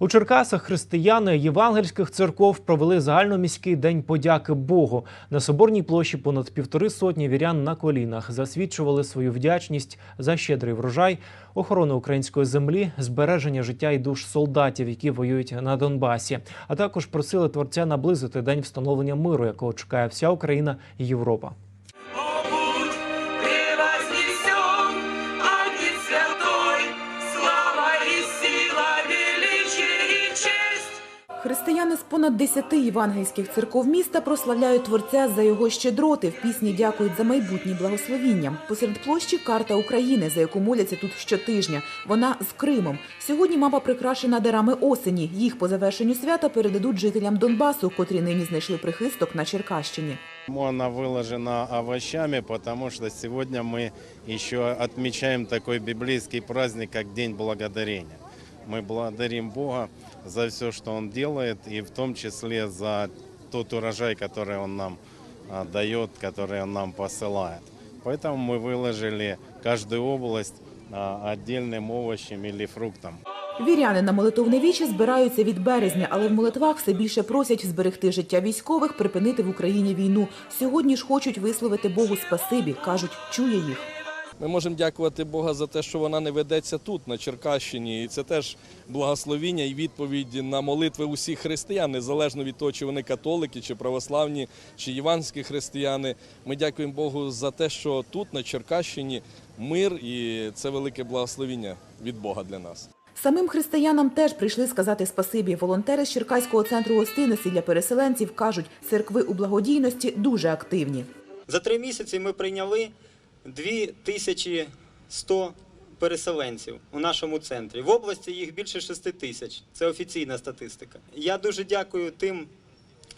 У Черкасах християни євангельських церков провели загальноміський день подяки Богу. На соборній площі понад півтори сотні вірян на колінах засвідчували свою вдячність за щедрий врожай, охорону української землі, збереження життя і душ солдатів, які воюють на Донбасі. А також просили творця наблизити день встановлення миру, якого чекає вся Україна і Європа. Християни з понад десяти євангельських церков міста прославляють Творця за його щедроти. В пісні дякують за майбутні благословіння. Посеред площі карта України, за яку моляться тут щотижня. Вона з Кримом. Сьогодні мапа прикрашена дарами осені. Їх по завершенню свята передадуть жителям Донбасу, котрі нині знайшли прихисток на Черкащині. Она выложена овощами, потому что сегодня мы еще отмечаем такой библейский праздник, как День Благодарения. Мы благодарим Бога за все, что Он делает, и в том числе за тот урожай, который Он нам а, дает, который Он нам посылает. Поэтому мы выложили каждую область а, отдельным овощем или фруктом. Віряни на молитовне віче збираються від березня, але в молитвах все більше просять зберегти життя військових, припинити в Україні війну. Сьогодні ж хочуть висловити Богу спасибі. кажуть, чує їх. Ми можемо дякувати Бога за те, що вона не ведеться тут, на Черкащині. І це теж благословіння і відповідь на молитви усіх християн, незалежно від того, чи вони католики, чи православні, чи іванські християни. Ми дякуємо Богу за те, що тут, на Черкащині, мир і це велике благословіння від Бога для нас. Самим християнам теж прийшли сказати спасибі. Волонтери з Черкаського центру гостинності для переселенців кажуть, церкви у благодійності дуже активні. За три місяці ми прийняли 2100 переселенців у нашому центрі. В області їх більше 6 тисяч. Це офіційна статистика. Я дуже дякую тим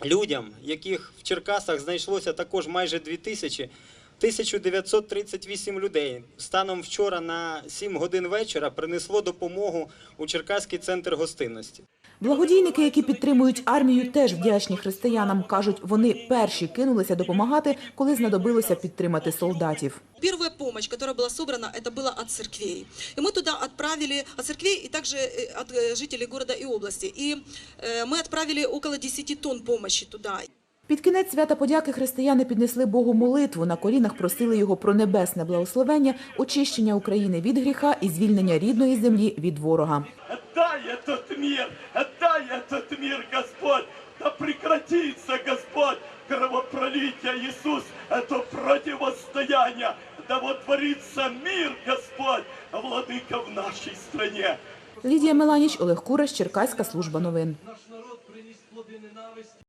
людям, яких в Черкасах знайшлося також майже 2 тисячі. 1938 людей станом вчора на 7 годин вечора принесло допомогу у Черкаський центр гостинності. Благодійники, які підтримують армію, теж вдячні християнам. кажуть, вони перші кинулися допомагати, коли знадобилося підтримати солдатів. Первая помощь, которая была собрана, это была от церквей. И мы туда отправили от церквей и также э, от э, жителей города и области. И э, мы отправили около 10 тонн помощи туда. Під кінець свята подяки християни піднесли Богу молитву. На колінах просили його про небесне благословення, очищення України від гріха і звільнення рідної землі від ворога. Отдай этот мир, отдай этот мир, Господь, да прекратится, Господь, кровопролитие, Иисус, это противостояние, да водворится мир, Господь, владыка в нашей стране. Лідія Меланіч, Олег Кураш, Черкаська служба новин.